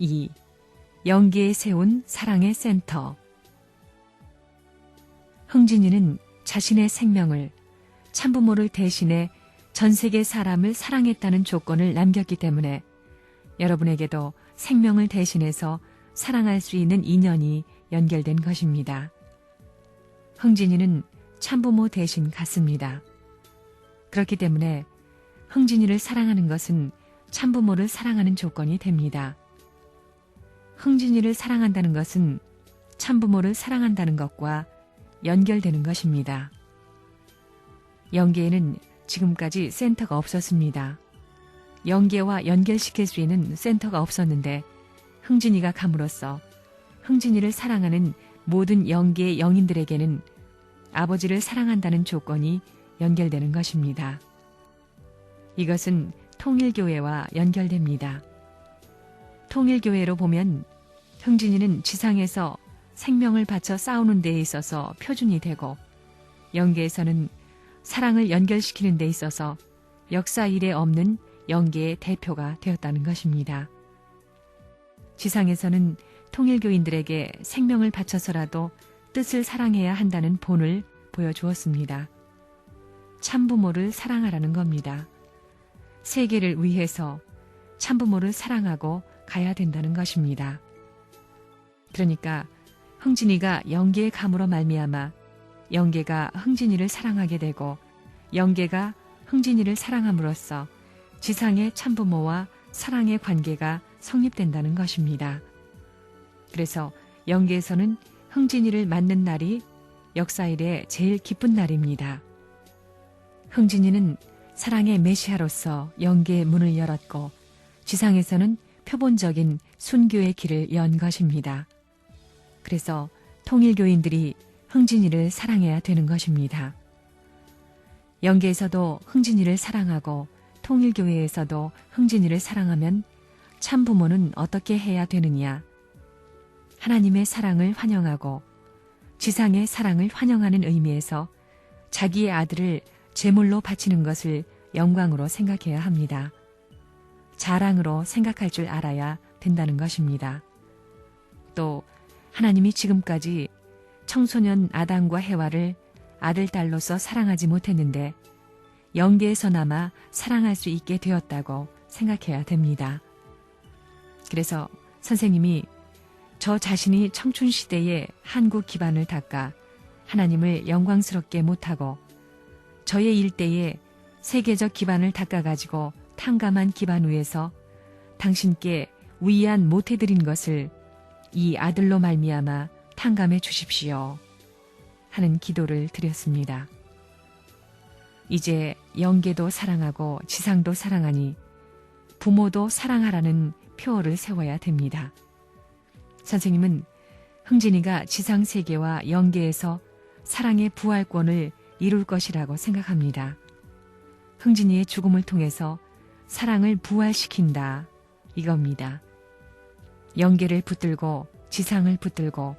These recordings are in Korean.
2. 영계에 세운 사랑의 센터. 흥진이는 자신의 생명을 참부모를 대신해 전 세계 사람을 사랑했다는 조건을 남겼기 때문에 여러분에게도 생명을 대신해서 사랑할 수 있는 인연이 연결된 것입니다. 흥진이는 참부모 대신 같습니다. 그렇기 때문에 흥진이를 사랑하는 것은 참부모를 사랑하는 조건이 됩니다. 흥진이를 사랑한다는 것은 참부모를 사랑한다는 것과 연결되는 것입니다. 영계에는 지금까지 센터가 없었습니다. 영계와 연결시킬 수 있는 센터가 없었는데 흥진이가 감으로써 흥진이를 사랑하는 모든 영계의 영인들에게는 아버지를 사랑한다는 조건이 연결되는 것입니다. 이것은 통일교회와 연결됩니다. 통일교회로 보면 흥진이는 지상에서 생명을 바쳐 싸우는 데에 있어서 표준이 되고 영계에서는 사랑을 연결시키는 데 있어서 역사 일에 없는 영계의 대표가 되었다는 것입니다. 지상에서는 통일교인들에게 생명을 바쳐서라도 뜻을 사랑해야 한다는 본을 보여주었습니다. 참부모를 사랑하라는 겁니다. 세계를 위해서 참부모를 사랑하고 가야 된다는 것입니다. 그러니까 흥진이가 영계의 감으로 말미암아 영계가 흥진이를 사랑하게 되고 영계가 흥진이를 사랑함으로써 지상의 참부모와 사랑의 관계가 성립된다는 것입니다. 그래서 영계에서는 흥진이를 맞는 날이 역사일의 제일 기쁜 날입니다. 흥진이는 사랑의 메시아로서 영계의 문을 열었고 지상에서는 표본적인 순교의 길을 연 것입니다. 그래서 통일교인들이 흥진이를 사랑해야 되는 것입니다. 영계에서도 흥진이를 사랑하고 통일교회에서도 흥진이를 사랑하면 참부모는 어떻게 해야 되느냐? 하나님의 사랑을 환영하고 지상의 사랑을 환영하는 의미에서 자기의 아들을 제물로 바치는 것을 영광으로 생각해야 합니다. 자랑으로 생각할 줄 알아야 된다는 것입니다. 또 하나님이 지금까지 청소년 아담과 해와를 아들, 딸로서 사랑하지 못했는데 영계에서나마 사랑할 수 있게 되었다고 생각해야 됩니다. 그래서 선생님이 저 자신이 청춘 시대의 한국 기반을 닦아 하나님을 영광스럽게 못하고 저의 일대에 세계적 기반을 닦아가지고 탕감한 기반 위에서 당신께 위안 못해드린 것을 이 아들로 말미암아 탕감해 주십시오. 하는 기도를 드렸습니다. 이제 영계도 사랑하고 지상도 사랑하니 부모도 사랑하라는 표어를 세워야 됩니다. 선생님은 흥진이가 지상 세계와 영계에서 사랑의 부활권을 이룰 것이라고 생각합니다. 흥진이의 죽음을 통해서 사랑을 부활시킨다. 이겁니다. 영계를 붙들고 지상을 붙들고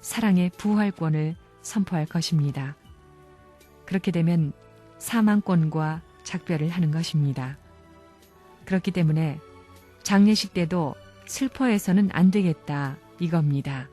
사랑의 부활권을 선포할 것입니다. 그렇게 되면 사망권과 작별을 하는 것입니다. 그렇기 때문에 장례식 때도 슬퍼해서는 안 되겠다 이겁니다.